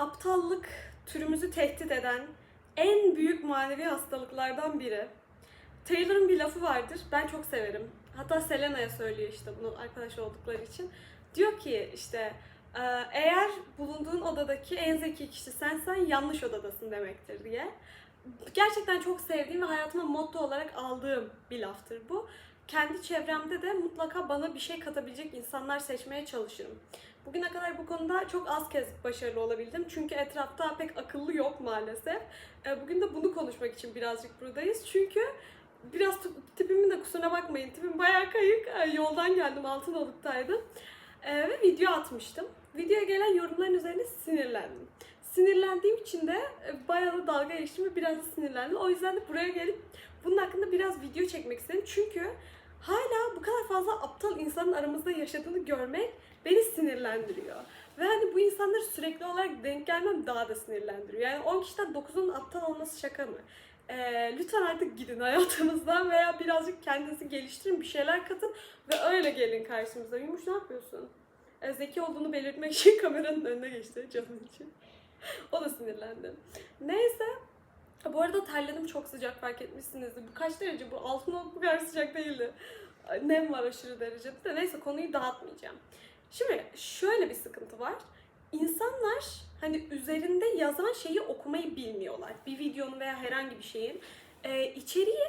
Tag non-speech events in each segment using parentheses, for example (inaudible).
aptallık türümüzü tehdit eden en büyük manevi hastalıklardan biri. Taylor'ın bir lafı vardır. Ben çok severim. Hatta Selena'ya söylüyor işte bunu arkadaş oldukları için. Diyor ki işte "Ee, eğer bulunduğun odadaki en zeki kişi sensen yanlış odadasın demektir diye. Gerçekten çok sevdiğim ve hayatıma motto olarak aldığım bir laftır bu. Kendi çevremde de mutlaka bana bir şey katabilecek insanlar seçmeye çalışırım. Bugüne kadar bu konuda çok az kez başarılı olabildim. Çünkü etrafta pek akıllı yok maalesef. Ee, Bugün de bunu konuşmak için birazcık buradayız. Çünkü biraz tipimin de kusuruna bakmayın. Tipim bayağı kayık. Ee, Yoldan geldim, Altınoluk'taydım. Ee, ve video atmıştım. Videoya gelen yorumların üzerine sinirlendim. Sinirlendiğim için de e, bayağı da dalga geçtim ve biraz sinirlendim. O yüzden de buraya gelip bunun hakkında biraz video çekmek istedim. Çünkü hala bu kadar fazla aptal insanın aramızda yaşadığını görmek beni sinirlendiriyor. Ve hani bu insanları sürekli olarak denk gelmem daha da sinirlendiriyor. Yani 10 kişiden 9'unun aptal olması şaka mı? Ee, lütfen artık gidin hayatımızdan veya birazcık kendinizi geliştirin, bir şeyler katın ve öyle gelin karşımıza. Yumuş ne yapıyorsun? Ee, zeki olduğunu belirtmek için (laughs) kameranın önüne geçti canım için. (laughs) o da sinirlendi. Neyse. Bu arada terledim çok sıcak fark etmişsinizdir. Bu kaç derece bu? Altın bu kadar sıcak değildi. Nem var aşırı derecede de. Neyse konuyu dağıtmayacağım. Şimdi şöyle bir sıkıntı var. İnsanlar hani üzerinde yazan şeyi okumayı bilmiyorlar. Bir videonun veya herhangi bir şeyin e, içeriği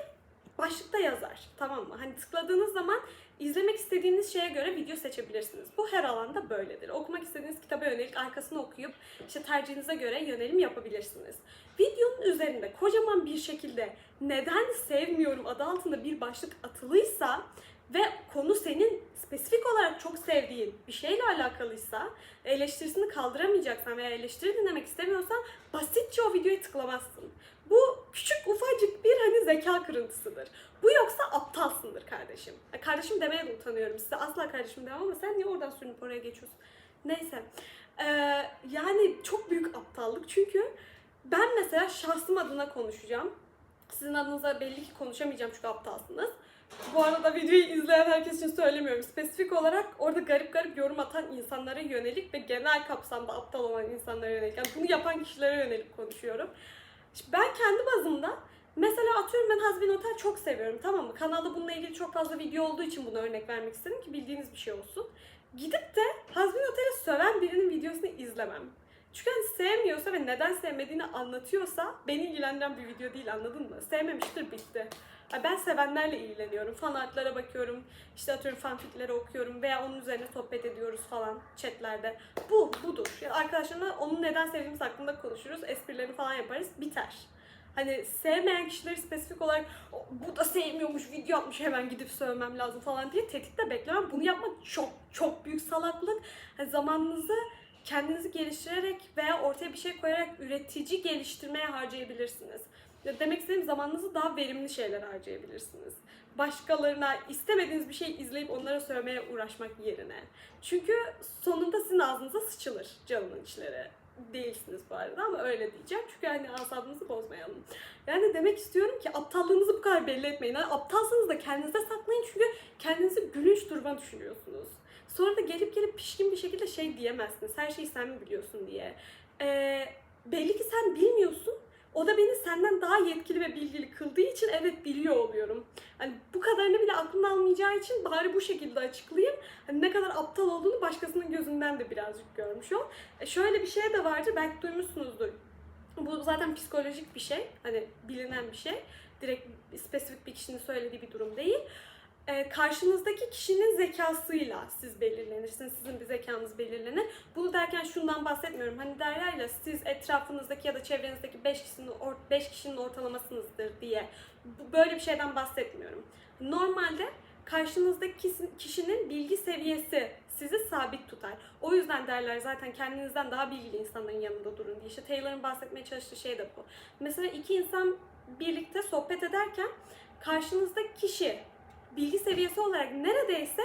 başlıkta yazar. Tamam mı? Hani tıkladığınız zaman izlemek istediğiniz şeye göre video seçebilirsiniz. Bu her alanda böyledir. Okumak istediğiniz kitaba yönelik arkasını okuyup işte tercihinize göre yönelim yapabilirsiniz. Videonun üzerinde kocaman bir şekilde neden sevmiyorum adı altında bir başlık atılıysa ve konu senin spesifik olarak çok sevdiğin bir şeyle alakalıysa, eleştirisini kaldıramayacaksan veya eleştiri dinlemek istemiyorsan basitçe o videoya tıklamazsın. Bu küçük ufacık bir hani zeka kırıntısıdır. Bu yoksa aptalsındır kardeşim. Ya Kardeşim demeye de utanıyorum. Size asla kardeşim demem ama sen niye oradan sürünüp oraya geçiyorsun? Neyse. Ee, yani çok büyük aptallık çünkü ben mesela şahsım adına konuşacağım. Sizin adınıza belli ki konuşamayacağım çünkü aptalsınız. Bu arada videoyu izleyen herkes için söylemiyorum. Spesifik olarak orada garip garip yorum atan insanlara yönelik ve genel kapsamda aptal olan insanlara yönelik. Yani bunu yapan kişilere yönelik konuşuyorum. Şimdi ben kendi bazımda mesela atıyorum ben Hazbin Otel çok seviyorum tamam mı? Kanalda bununla ilgili çok fazla video olduğu için buna örnek vermek istedim ki bildiğiniz bir şey olsun. Gidip de Hazbin Otel'i söven birinin videosunu izlemem. Çünkü hani sevmiyorsa ve neden sevmediğini anlatıyorsa beni ilgilendiren bir video değil anladın mı? Sevmemiştir bitti. Ben sevenlerle ilgileniyorum. Fan artlara bakıyorum. işte atıyorum fanficleri okuyorum veya onun üzerine sohbet ediyoruz falan chatlerde. Bu budur. Yani arkadaşlarımla onun neden sevdiğimiz hakkında konuşuruz. Esprilerini falan yaparız. Biter. Hani sevmeyen kişileri spesifik olarak "O, bu da sevmiyormuş, video atmış hemen gidip sövmem lazım falan diye tehditle beklemem. Bunu yapmak çok çok büyük salaklık. Hani zamanınızı kendinizi geliştirerek veya ortaya bir şey koyarak üretici geliştirmeye harcayabilirsiniz. Demek istediğim zamanınızı daha verimli şeyler harcayabilirsiniz. Başkalarına istemediğiniz bir şey izleyip onlara söylemeye uğraşmak yerine. Çünkü sonunda sizin ağzınıza sıçılır canının içleri. Değilsiniz bu arada ama öyle diyeceğim. Çünkü hani asabınızı bozmayalım. Yani demek istiyorum ki aptallığınızı bu kadar belli etmeyin. Yani aptalsanız da kendinize saklayın çünkü kendinizi gülünç duruma düşürüyorsunuz. Sonra da gelip gelip pişkin bir şekilde şey diyemezsiniz. Her şeyi sen mi biliyorsun diye. Ee, belli ki sen bilmiyorsun. O da beni senden daha yetkili ve bilgili kıldığı için evet biliyor oluyorum. Hani bu kadarını bile aklına almayacağı için bari bu şekilde açıklayayım. Hani ne kadar aptal olduğunu başkasının gözünden de birazcık görmüş ol. E şöyle bir şey de vardır belki duymuşsunuzdur. Bu zaten psikolojik bir şey. Hani bilinen bir şey. Direkt spesifik bir kişinin söylediği bir durum değil. Ee, karşınızdaki kişinin zekasıyla siz belirlenirsiniz. Sizin bir zekanız belirlenir. Bunu derken şundan bahsetmiyorum. Hani derler ya siz etrafınızdaki ya da çevrenizdeki 5 kişinin, 5 kişinin ortalamasınızdır diye. Böyle bir şeyden bahsetmiyorum. Normalde karşınızdaki kişi- kişinin bilgi seviyesi sizi sabit tutar. O yüzden derler zaten kendinizden daha bilgili insanların yanında durun diye. İşte Taylor'ın bahsetmeye çalıştığı şey de bu. Mesela iki insan birlikte sohbet ederken karşınızdaki kişi bilgi seviyesi olarak neredeyse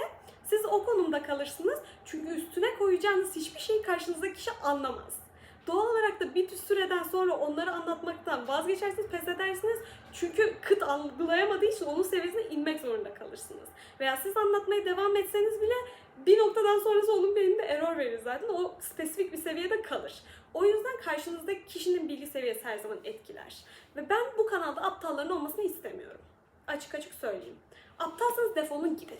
siz o konumda kalırsınız. Çünkü üstüne koyacağınız hiçbir şeyi karşınızdaki kişi anlamaz. Doğal olarak da bir süreden sonra onları anlatmaktan vazgeçersiniz, pes edersiniz. Çünkü kıt algılayamadığı için onun seviyesine inmek zorunda kalırsınız. Veya siz anlatmaya devam etseniz bile bir noktadan sonrası onun beyninde error verir zaten. O spesifik bir seviyede kalır. O yüzden karşınızdaki kişinin bilgi seviyesi her zaman etkiler. Ve ben bu kanalda aptalların olmasını istemiyorum. Açık açık söyleyeyim. Aptalsanız defolun gidin.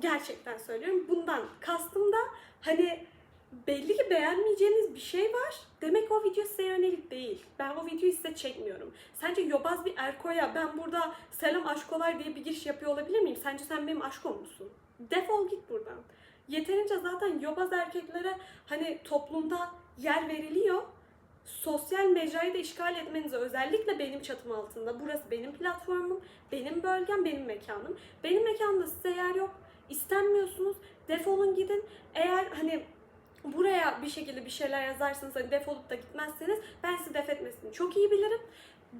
Gerçekten söylüyorum. Bundan kastım da hani belli ki beğenmeyeceğiniz bir şey var. Demek o video size yönelik değil. Ben o videoyu size çekmiyorum. Sence yobaz bir erkoya ben burada selam aşkolar diye bir giriş yapıyor olabilir miyim? Sence sen benim aşkom musun? Defol git buradan. Yeterince zaten yobaz erkeklere hani toplumda yer veriliyor. Sosyal mecrayı da işgal etmenize özellikle benim çatım altında. Burası benim platformum, benim bölgem, benim mekanım. Benim mekanımda size yer yok. İstenmiyorsunuz. Defolun gidin. Eğer hani buraya bir şekilde bir şeyler yazarsanız hani defolup da gitmezseniz ben sizi def etmesini çok iyi bilirim.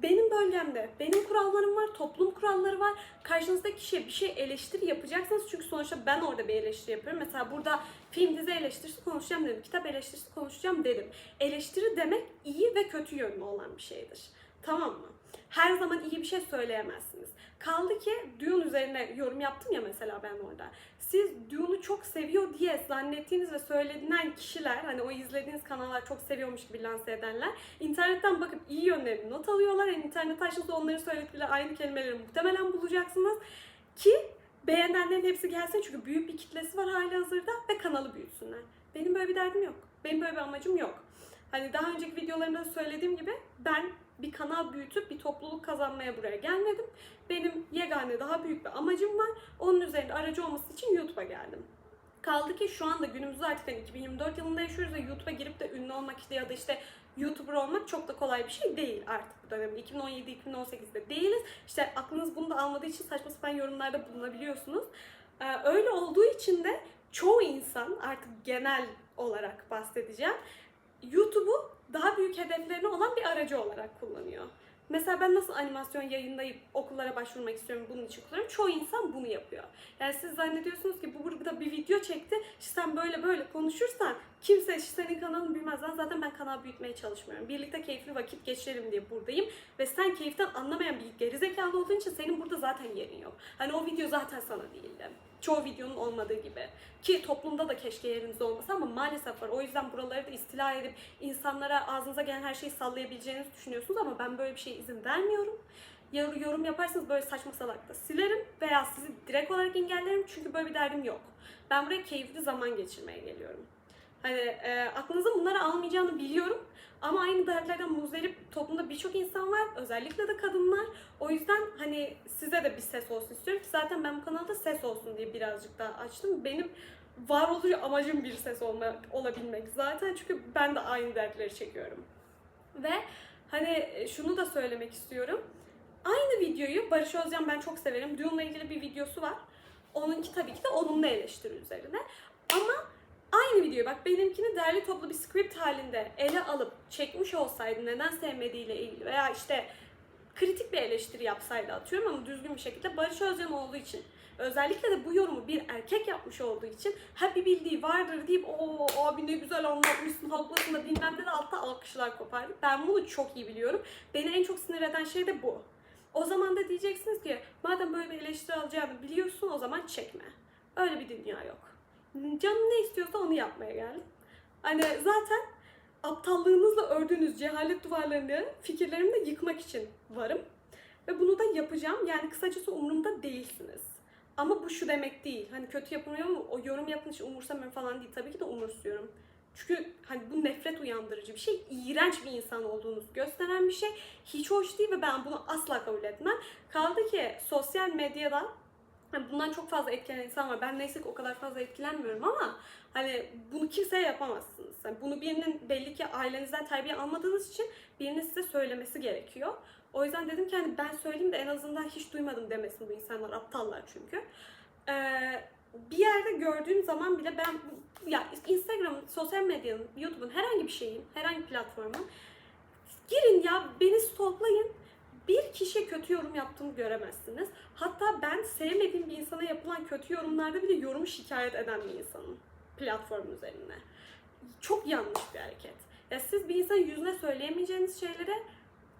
Benim bölgemde benim kurallarım var, toplum kuralları var. Karşınızdaki kişiye bir şey eleştiri yapacaksınız çünkü sonuçta ben orada bir eleştiri yapıyorum. Mesela burada film dizi eleştirisi konuşacağım dedim, kitap eleştirisi konuşacağım dedim. Eleştiri demek iyi ve kötü yönlü olan bir şeydir. Tamam mı? Her zaman iyi bir şey söyleyemezsiniz. Kaldı ki Dune üzerine yorum yaptım ya mesela ben orada. Siz Dune'u çok seviyor diye zannettiğiniz ve söylenen kişiler, hani o izlediğiniz kanallar çok seviyormuş gibi lanse edenler, internetten bakıp iyi yönlerini not alıyorlar. Yani internet açtığınızda onların söyledikleri aynı kelimeleri muhtemelen bulacaksınız. Ki beğenenlerin hepsi gelsin çünkü büyük bir kitlesi var hali hazırda ve kanalı büyütsünler. Benim böyle bir derdim yok. Benim böyle bir amacım yok. Hani daha önceki videolarımda da söylediğim gibi ben bir kanal büyütüp bir topluluk kazanmaya buraya gelmedim. Benim yegane daha büyük bir amacım var. Onun üzerinde aracı olması için YouTube'a geldim. Kaldı ki şu anda günümüzde artık hani 2024 yılında yaşıyoruz ve YouTube'a girip de ünlü olmak işte ya da işte YouTuber olmak çok da kolay bir şey değil artık bu dönemde. 2017-2018'de değiliz. İşte aklınız bunu da almadığı için saçma sapan yorumlarda bulunabiliyorsunuz. Ee, öyle olduğu için de çoğu insan artık genel olarak bahsedeceğim. YouTube'u daha büyük hedeflerine olan bir aracı olarak kullanıyor. Mesela ben nasıl animasyon yayınlayıp okullara başvurmak istiyorum bunun için kullanıyorum. Çoğu insan bunu yapıyor. Yani siz zannediyorsunuz ki bu burada bir video çekti. İşte sen böyle böyle konuşursan kimse işte senin kanalın büyümez. Lan Zaten ben kanal büyütmeye çalışmıyorum. Birlikte keyifli vakit geçirelim diye buradayım. Ve sen keyiften anlamayan bir gerizekalı olduğun için senin burada zaten yerin yok. Hani o video zaten sana değildi. Çoğu videonun olmadığı gibi. Ki toplumda da keşke yerinizde olmasa ama maalesef var. O yüzden buraları da istila edip insanlara ağzınıza gelen her şeyi sallayabileceğinizi düşünüyorsunuz ama ben böyle bir şeye izin vermiyorum. Yor- Yorum yaparsanız böyle saçma salak da silerim veya sizi direkt olarak engellerim çünkü böyle bir derdim yok. Ben buraya keyifli zaman geçirmeye geliyorum. Hani e, aklınıza bunları almayacağını biliyorum ama aynı dertlerden muzdarip toplumda birçok insan var. Özellikle de kadınlar. O yüzden hani size de bir ses olsun istiyorum zaten ben bu kanalda ses olsun diye birazcık daha açtım. Benim varoluş amacım bir ses olmak, olabilmek zaten çünkü ben de aynı dertleri çekiyorum. Ve hani şunu da söylemek istiyorum. Aynı videoyu Barış Özcan ben çok severim. Dune'la ilgili bir videosu var. Onunki tabii ki de olumlu eleştiri üzerine. Ama aynı videoyu bak benimkini derli toplu bir script halinde ele alıp çekmiş olsaydı neden sevmediğiyle ilgili veya işte kritik bir eleştiri yapsaydı atıyorum ama düzgün bir şekilde Barış Özcan olduğu için özellikle de bu yorumu bir erkek yapmış olduğu için ha bir bildiği vardır deyip o abi ne güzel anlatmışsın haklısın da bilmem de altta alkışlar kopardı. Ben bunu çok iyi biliyorum. Beni en çok sinir eden şey de bu. O zaman da diyeceksiniz ki madem böyle bir eleştiri alacağını biliyorsun o zaman çekme. Öyle bir dünya yok. Canım ne istiyorsa onu yapmaya geldim. Hani zaten aptallığınızla ördüğünüz cehalet duvarlarını fikirlerimle yıkmak için varım. Ve bunu da yapacağım. Yani kısacası umurumda değilsiniz. Ama bu şu demek değil. Hani kötü yapılmıyor mu? O yorum yapın için umursamıyorum falan değil. Tabii ki de umursuyorum. Çünkü hani bu nefret uyandırıcı bir şey. iğrenç bir insan olduğunuzu gösteren bir şey. Hiç hoş değil ve ben bunu asla kabul etmem. Kaldı ki sosyal medyada hani bundan çok fazla etkilenen insan var. Ben neyse ki o kadar fazla etkilenmiyorum ama hani bunu kimseye yapamazsınız. Yani bunu birinin belli ki ailenizden terbiye almadığınız için birinin size söylemesi gerekiyor. O yüzden dedim ki hani ben söyleyeyim de en azından hiç duymadım demesin bu insanlar. Aptallar çünkü. Ee, bir yerde gördüğüm zaman bile ben ya Instagram, sosyal medyanın, YouTube'un herhangi bir şeyin, herhangi platformun girin ya beni stalklayın. Bir kişiye kötü yorum yaptığımı göremezsiniz. Hatta ben sevmediğim bir insana yapılan kötü yorumlarda bile yorumu şikayet eden bir insanım platform üzerine. Çok yanlış bir hareket. Ya siz bir insanın yüzüne söyleyemeyeceğiniz şeylere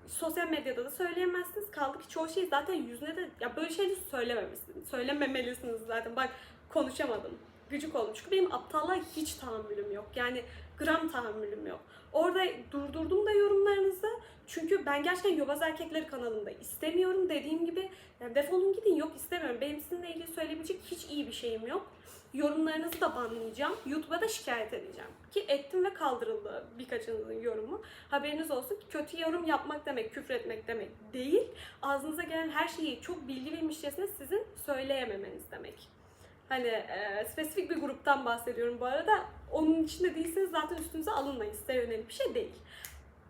sosyal medyada da söyleyemezsiniz. Kaldı ki çoğu şey zaten yüzüne de ya böyle şeyleri söylememelisiniz. Söylememelisiniz zaten. Bak konuşamadım. Gıcık oldum. Çünkü benim aptallığa hiç tahammülüm yok. Yani gram tahammülüm yok. Orada durdurdum da yorumlarınızı. Çünkü ben gerçekten Yobaz Erkekleri kanalında istemiyorum. Dediğim gibi yani defolun gidin yok istemiyorum. Benim sizinle ilgili söyleyebilecek hiç iyi bir şeyim yok. Yorumlarınızı da banlayacağım. YouTube'a da şikayet edeceğim. Ki ettim ve kaldırıldı birkaçınızın yorumu. Haberiniz olsun kötü yorum yapmak demek, küfür etmek demek değil. Ağzınıza gelen her şeyi çok bilgiliymişçesine sizin söyleyememeniz demek. Hani e, spesifik bir gruptan bahsediyorum bu arada. Onun içinde değilseniz zaten üstünüze alınmayın. Size yönelik bir şey değil.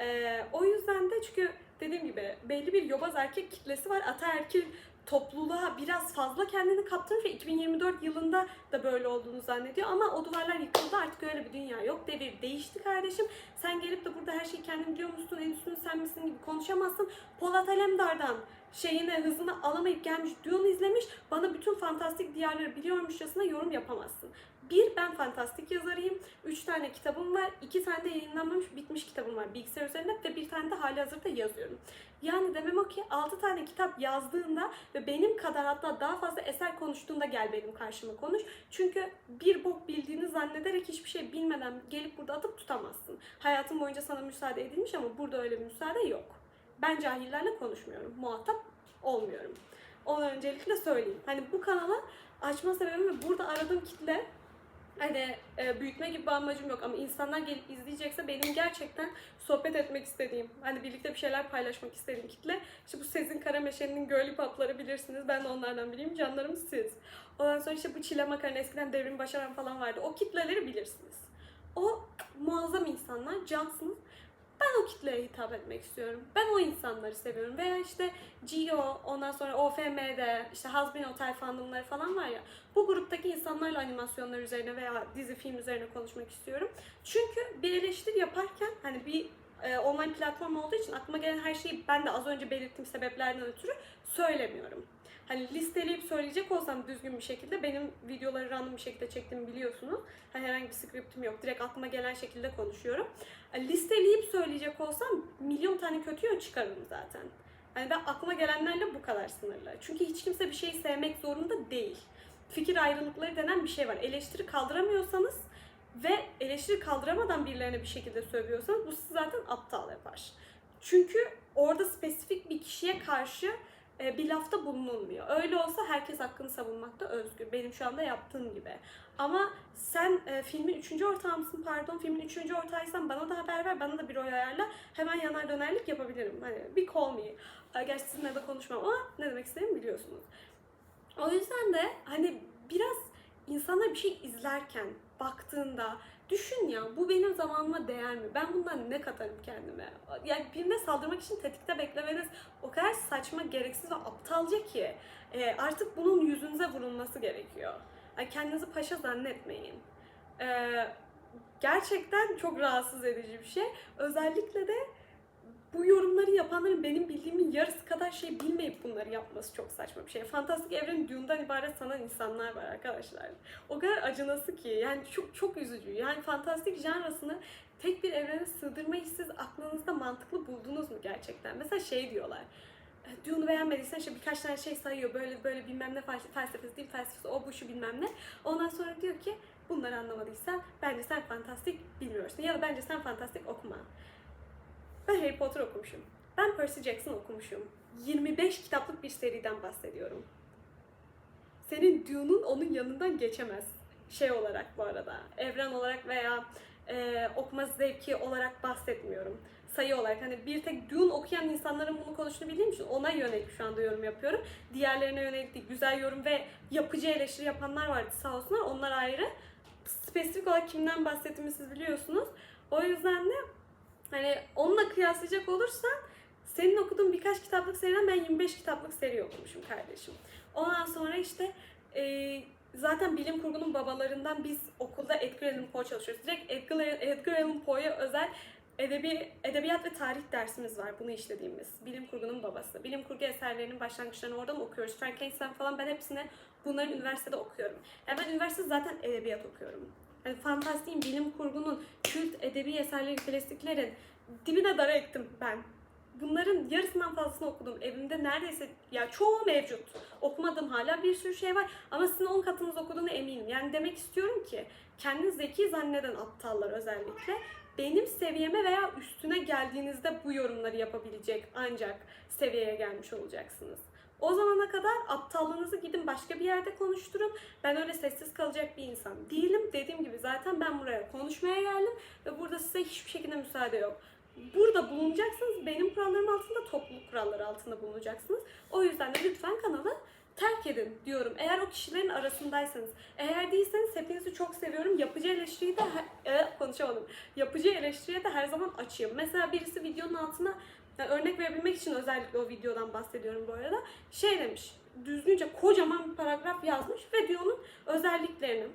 E, o yüzden de çünkü dediğim gibi belli bir yobaz erkek kitlesi var. Ataerkil topluluğa biraz fazla kendini kaptırmış ve 2024 yılında da böyle olduğunu zannediyor. Ama o duvarlar yıkıldı artık öyle bir dünya yok. Devir değişti kardeşim. Sen gelip de burada her şeyi kendin biliyor musun, en üstün sen misin gibi konuşamazsın. Polat Alemdar'dan şeyine hızını alamayıp gelmiş Dune izlemiş bana bütün fantastik diyarları biliyormuşçasına yorum yapamazsın. Bir ben fantastik yazarıyım. Üç tane kitabım var. iki tane de yayınlanmamış bitmiş kitabım var bilgisayar üzerinde ve bir tane de hali hazırda yazıyorum. Yani demem o ki 6 tane kitap yazdığında ve benim kadar hatta daha fazla eser konuştuğunda gel benim karşıma konuş. Çünkü bir bok bildiğini zannederek hiçbir şey bilmeden gelip burada atıp tutamazsın. Hayatım boyunca sana müsaade edilmiş ama burada öyle bir müsaade yok. Ben cahillerle konuşmuyorum. Muhatap olmuyorum. Onu öncelikle söyleyeyim. Hani bu kanala açma sebebim ve burada aradığım kitle hani e, büyütme gibi bir amacım yok ama insanlar gelip izleyecekse benim gerçekten sohbet etmek istediğim, hani birlikte bir şeyler paylaşmak istediğim kitle. İşte bu Sezin Karameşe'nin Girly Pop'ları bilirsiniz. Ben de onlardan biriyim. Canlarım siz. Ondan sonra işte bu Çile Makarna eskiden Devrim Başaran falan vardı. O kitleleri bilirsiniz. O muazzam insanlar, cansınız. Ben o kitleye hitap etmek istiyorum. Ben o insanları seviyorum. Veya işte Gio, ondan sonra OFM'de, işte Hazbin Otel fandomları falan var ya. Bu gruptaki insanlarla animasyonlar üzerine veya dizi film üzerine konuşmak istiyorum. Çünkü bir eleştiri yaparken hani bir e, online platform olduğu için aklıma gelen her şeyi ben de az önce belirttiğim sebeplerden ötürü söylemiyorum. Hani listeleyip söyleyecek olsam düzgün bir şekilde benim videoları random bir şekilde çektiğimi biliyorsunuz. Hani herhangi bir skriptim yok. Direkt aklıma gelen şekilde konuşuyorum. Yani listeleyip söyleyecek olsam milyon tane kötü yön çıkarırım zaten. Hani ben aklıma gelenlerle bu kadar sınırlı. Çünkü hiç kimse bir şeyi sevmek zorunda değil. Fikir ayrılıkları denen bir şey var. Eleştiri kaldıramıyorsanız ve eleştiri kaldıramadan birilerine bir şekilde sövüyorsanız bu sizi zaten aptal yapar. Çünkü orada spesifik bir kişiye karşı e, bir lafta bulunulmuyor. Öyle olsa herkes hakkını savunmakta özgür. Benim şu anda yaptığım gibi. Ama sen e, filmin üçüncü ortağı mısın pardon filmin üçüncü ortağıysan bana da haber ver bana da bir oy ayarla hemen yanar dönerlik yapabilirim. Hani bir call me. E, Gerçi sizinle de konuşmam ama ne demek istediğimi biliyorsunuz. O yüzden de hani biraz insanlar bir şey izlerken baktığında düşün ya bu benim zamanıma değer mi? Ben bundan ne katarım kendime? Yani birine saldırmak için tetikte beklemeniz o kadar saçma, gereksiz ve aptalca ki e, artık bunun yüzünüze vurulması gerekiyor. Yani kendinizi paşa zannetmeyin. E, gerçekten çok rahatsız edici bir şey. Özellikle de bu yorumları yapanların benim bildiğimin yarısı kadar şey bilmeyip bunları yapması çok saçma bir şey. Fantastik evren Dune'dan ibaret sanan insanlar var arkadaşlar. O kadar acınası ki yani çok çok üzücü. Yani fantastik janrasını tek bir evrene sığdırmayı siz aklınızda mantıklı buldunuz mu gerçekten? Mesela şey diyorlar. Dune'u beğenmediysen işte birkaç tane şey sayıyor. Böyle böyle bilmem ne fel- felsefesi değil felsefesi o bu şu bilmem ne. Ondan sonra diyor ki bunları anlamadıysan bence sen fantastik bilmiyorsun. Ya da bence sen fantastik okuma. Ben Harry Potter okumuşum. Ben Percy Jackson okumuşum. 25 kitaplık bir seriden bahsediyorum. Senin Dune'un onun yanından geçemez. Şey olarak bu arada. Evren olarak veya e, okuma zevki olarak bahsetmiyorum. Sayı olarak hani bir tek Dune okuyan insanların bunu konuştuğunu bildiğim için ona yönelik şu anda yorum yapıyorum. Diğerlerine yönelik değil. Güzel yorum ve yapıcı eleştiri yapanlar vardı sağ olsunlar. Onlar ayrı. Spesifik olarak kimden bahsettiğimi siz biliyorsunuz. O yüzden de Hani onunla kıyaslayacak olursan senin okuduğun birkaç kitaplık seriden ben 25 kitaplık seri okumuşum kardeşim. Ondan sonra işte e, zaten bilim kurgunun babalarından biz okulda Edgar Allan Poe çalışıyoruz. Direkt Edgar, Edgar Allan Poe'ya özel edebi, edebiyat ve tarih dersimiz var bunu işlediğimiz. Bilim kurgunun babası. Bilim kurgu eserlerinin başlangıçlarını oradan okuyoruz. Frankenstein falan ben hepsini bunların üniversitede okuyorum. Yani ben üniversitede zaten edebiyat okuyorum. Yani fantastiğin, bilim kurgunun, kült edebi eserleri, klasiklerin dibine dara ektim ben. bunların yarısından fazlasını okudum. Evimde neredeyse ya çoğu mevcut. Okumadığım hala bir sürü şey var ama sizin 10 katınız okuduğunu eminim. Yani demek istiyorum ki kendini zeki zanneden aptallar özellikle benim seviyeme veya üstüne geldiğinizde bu yorumları yapabilecek ancak seviyeye gelmiş olacaksınız. O zamana kadar aptallığınızı gidin başka bir yerde konuşturun. Ben öyle sessiz kalacak bir insan değilim. Dediğim gibi zaten ben buraya konuşmaya geldim ve burada size hiçbir şekilde müsaade yok. Burada bulunacaksınız. Benim kurallarım altında, topluluk kuralları altında bulunacaksınız. O yüzden de lütfen kanalı terk edin diyorum. Eğer o kişilerin arasındaysanız. Eğer değilseniz hepinizi çok seviyorum. Yapıcı eleştiriyi de e, konuşamadım. Yapıcı eleştiriye de her zaman açığım. Mesela birisi videonun altına yani örnek verebilmek için özellikle o videodan bahsediyorum bu arada. Şey demiş, düzgünce kocaman bir paragraf yazmış ve videonun özelliklerini.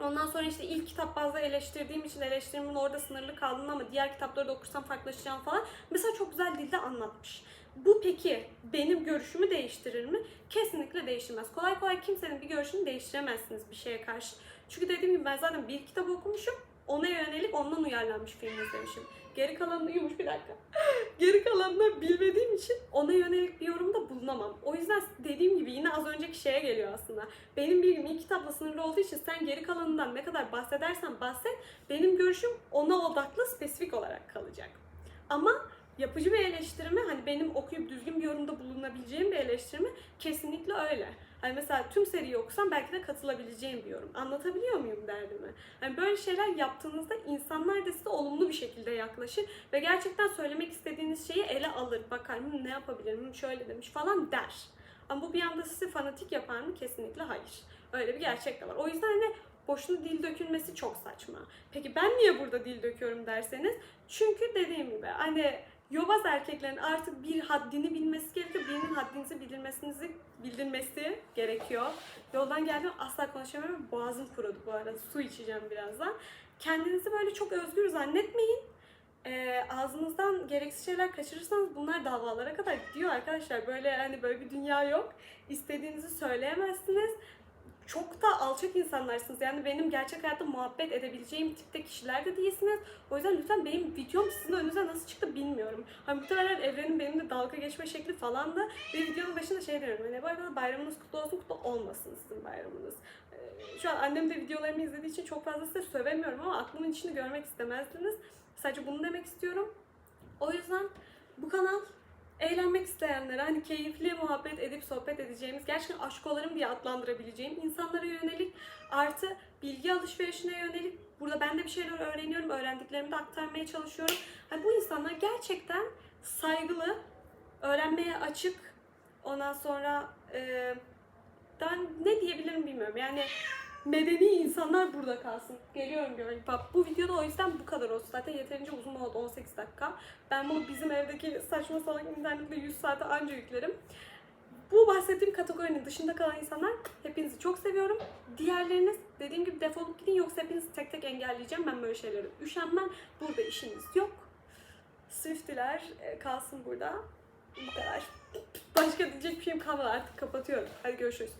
Ondan sonra işte ilk kitap bazlı eleştirdiğim için eleştirimin orada sınırlı kaldığını ama diğer kitapları da okursam farklılaşacağım falan. Mesela çok güzel dilde anlatmış. Bu peki benim görüşümü değiştirir mi? Kesinlikle değiştirmez. Kolay kolay kimsenin bir görüşünü değiştiremezsiniz bir şeye karşı. Çünkü dediğim gibi ben zaten bir kitap okumuşum. Ona yönelik ondan uyarlanmış film izlemişim. Geri kalanını uyumuş bir dakika. (laughs) Geri kalanını bilmediğim için ona yönelik bir yorumda bulunamam. O yüzden dediğim gibi yine az önceki şeye geliyor aslında. Benim bilgim ilk kitapla sınırlı olduğu için sen geri kalanından ne kadar bahsedersen bahset, benim görüşüm ona odaklı spesifik olarak kalacak. Ama yapıcı bir eleştirimi, hani benim okuyup düzgün bir yorumda bulunabileceğim bir eleştirimi kesinlikle öyle. Hani mesela tüm seriyi okusam belki de katılabileceğim bir yorum. Anlatabiliyor muyum derdimi? Hani böyle şeyler yaptığınızda insanlar da size olumlu bir şekilde yaklaşır ve gerçekten söylemek istediğiniz şeyi ele alır. Bakar "Hı, ne yapabilirim, Hı, şöyle demiş falan der. Ama bu bir anda sizi fanatik yapar mı? Kesinlikle hayır. Öyle bir gerçek de var. O yüzden hani boşuna dil dökülmesi çok saçma. Peki ben niye burada dil döküyorum derseniz çünkü dediğim gibi hani yobaz erkeklerin artık bir haddini bilmesi gerekiyor. Birinin haddinizi bildirmesinizi bildirmesi gerekiyor. Yoldan geldim asla konuşamıyorum. Boğazım kurudu bu arada. Su içeceğim birazdan. Kendinizi böyle çok özgür zannetmeyin. Ee, ağzınızdan gereksiz şeyler kaçırırsanız bunlar davalara kadar gidiyor arkadaşlar. Böyle hani böyle bir dünya yok. İstediğinizi söyleyemezsiniz çok da alçak insanlarsınız. Yani benim gerçek hayatta muhabbet edebileceğim tipte kişiler de değilsiniz. O yüzden lütfen benim videom sizin önünüze nasıl çıktı bilmiyorum. Hani muhtemelen evrenin benimle dalga geçme şekli falan da ve videonun başında şey diyorum. Hani bu arada bayramınız kutlu olsun kutlu olmasın sizin bayramınız. Ee, Şu an annem de videolarımı izlediği için çok fazla size sövemiyorum ama aklımın içini görmek istemezdiniz. Sadece bunu demek istiyorum. O yüzden bu kanal eğlenmek isteyenlere, hani keyifli muhabbet edip sohbet edeceğimiz, gerçekten aşkolarım diye adlandırabileceğim insanlara yönelik artı bilgi alışverişine yönelik burada ben de bir şeyler öğreniyorum, öğrendiklerimi de aktarmaya çalışıyorum. Hani bu insanlar gerçekten saygılı, öğrenmeye açık, ondan sonra e, ben ne diyebilirim bilmiyorum. Yani medeni insanlar burada kalsın. Geliyorum görün. Bak bu videoda o yüzden bu kadar olsun. Zaten yeterince uzun oldu 18 dakika. Ben bunu bizim evdeki saçma salak internette 100 saate anca yüklerim. Bu bahsettiğim kategorinin dışında kalan insanlar hepinizi çok seviyorum. Diğerleriniz dediğim gibi defolup gidin yoksa hepinizi tek tek engelleyeceğim. Ben böyle şeylere üşenmem. Burada işiniz yok. Swiftiler e, kalsın burada. Bu kadar. Başka diyecek bir şeyim kalmadı artık kapatıyorum. Hadi görüşürüz.